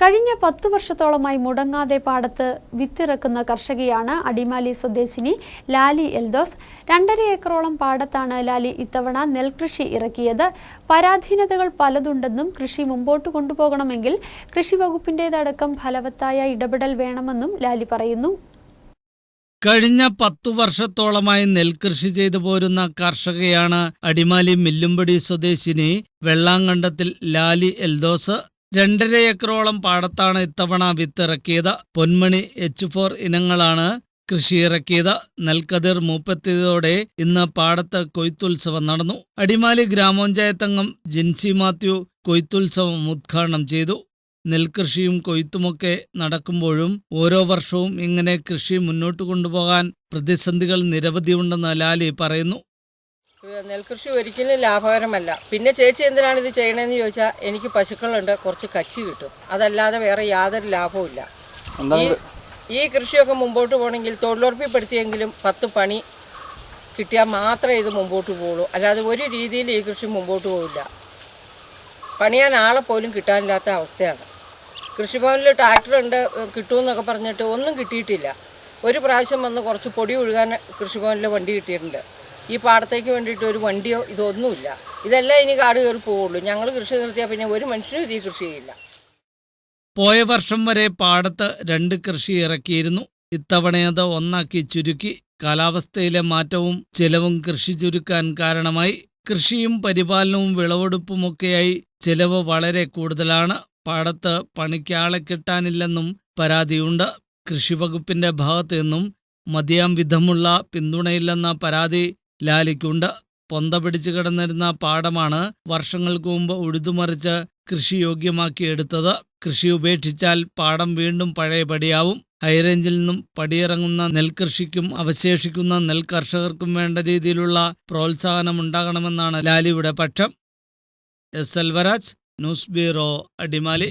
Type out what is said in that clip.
കഴിഞ്ഞ പത്തു വർഷത്തോളമായി മുടങ്ങാതെ പാടത്ത് വിത്തിറക്കുന്ന കർഷകയാണ് അടിമാലി സ്വദേശിനി ലാലി എൽദോസ്. രണ്ടര ഏക്കറോളം പാടത്താണ് ലാലി ഇത്തവണ നെൽകൃഷി ഇറക്കിയത്. പരാധീനതകൾ പലതുണ്ടെന്നും കൃഷി മുമ്പോട്ട് കൊണ്ടുപോകണമെങ്കിൽ കൃഷി വകുപ്പിന്റേതടക്കം ഫലവത്തായ ഇടപെടൽ വേണമെന്നും ലാലി പറയുന്നു. കഴിഞ്ഞ പത്തു വർഷത്തോളമായി നെൽകൃഷി ചെയ്തു പോരുന്ന കർഷകയാണ് അടിമാലി മില്ലുംപടി സ്വദേശിനി വെള്ളാങ്കണ്ടത്തിൽ ലാലി എൽദോസ്. രണ്ടര ഏക്കറോളം പാടത്താണ് ഇത്തവണ വിത്തിറക്കിയത്. പൊന്മണി എച്ച് ഫോർ ഇനങ്ങളാണ് കൃഷി ഇറക്കിയത് നെൽക്കതിർ മൂപ്പെത്തിയതോടെ ഇന്ന് പാടത്ത് കൊയ്ത്തുത്സവം നടന്നു. അടിമാലി ഗ്രാമപഞ്ചായത്ത് അംഗം ജിൻസി മാത്യു കൊയ്ത്തുത്സവം ഉദ്ഘാടനം ചെയ്തു. നെൽകൃഷിയും കൊയ്ത്തുമൊക്കെ നടക്കുമ്പോഴും ഓരോ വർഷവും ഇങ്ങനെ കൃഷി മുന്നോട്ട് കൊണ്ടുപോകാൻ പ്രതിസന്ധികൾ നിരവധിയുണ്ടെന്ന് ലാലി പറയുന്നു. നെൽകൃഷി ഒരിക്കലും ലാഭകരമല്ല. പിന്നെ ചേച്ചി എന്തിനാണ് ഇത് ചെയ്യണമെന്ന് ചോദിച്ചാൽ എനിക്ക് പശുക്കളുണ്ട് കുറച്ച് കച്ചി കിട്ടും. അതല്ലാതെ വേറെ യാതൊരു ലാഭവുമില്ല ഈ ഈ കൃഷിയൊക്കെ മുമ്പോട്ട് പോകണമെങ്കിൽ തൊഴിലുറപ്പിപ്പെടുത്തിയെങ്കിലും പത്ത് പണി കിട്ടിയാൽ മാത്രമേ ഇത് മുമ്പോട്ട് പോകുള്ളൂ അല്ലാതെ ഒരു രീതിയിൽ ഈ കൃഷി മുമ്പോട്ട് പോകില്ല പണിയാൻ ആളെ പോലും കിട്ടാനില്ലാത്ത അവസ്ഥയാണ്. കൃഷിഭവനിൽ ട്രാക്ടറുണ്ട് കിട്ടുമെന്നൊക്കെ പറഞ്ഞിട്ട് ഒന്നും കിട്ടിയിട്ടില്ല. ഒരു പ്രാവശ്യം വന്ന് കുറച്ച് പൊടി ഒഴുകാൻ കൃഷിഭവനിൽ വണ്ടി കിട്ടിയിട്ടുണ്ട്. ഈ പാടത്തേക്ക് വേണ്ടിയിട്ട് ഒരു വണ്ടിയോ ഇതൊന്നുമില്ല. ഇതെല്ലാം ഇനി കാട് കയറി പോവുള്ളൂ. ഞങ്ങൾ കൃഷി നിർത്തിയാൽ പിന്നെ ഒരു മനുഷ്യനും ഇത് കൃഷി ചെയ്യില്ല. പോയ വർഷം വരെ പാടത്ത് രണ്ട് കൃഷി ഇറക്കിയിരുന്നു. ഇത്തവണയത് ഒന്നാക്കി ചുരുക്കി. കാലാവസ്ഥയിലെ മാറ്റവും ചെലവും കൃഷി ചുരുക്കാൻ കാരണമായി. കൃഷിയും പരിപാലനവും വിളവെടുപ്പുമൊക്കെയായി ചെലവ് വളരെ കൂടുതലാണ്. പാടത്ത് പണിക്കാളെ കിട്ടാനില്ലെന്നും പരാതിയുണ്ട്. കൃഷിവകുപ്പിന്റെ ഭാഗത്തു നിന്നും മതിയാം വിധമുള്ള പിന്തുണയില്ലെന്ന പരാതി ലാലിക്കുണ്ട്. പൊന്ത പിടിച്ചു കിടന്നിരുന്ന പാടമാണ് വർഷങ്ങൾക്ക് മുമ്പ് ഉഴുതുമറിച്ച് കൃഷി യോഗ്യമാക്കിയെടുത്തത് കൃഷി ഉപേക്ഷിച്ചാൽ പാടം വീണ്ടും പഴയപടിയാവും ഹൈറേഞ്ചിൽ നിന്നും പടിയിറങ്ങുന്ന നെൽകൃഷിക്കും അവശേഷിക്കുന്ന നെൽകർഷകർക്കും വേണ്ട രീതിയിലുള്ള പ്രോത്സാഹനം ഉണ്ടാകണമെന്നാണ് ലാലിയുടെ പക്ഷം. S. Elvaraj news bureau Adimali.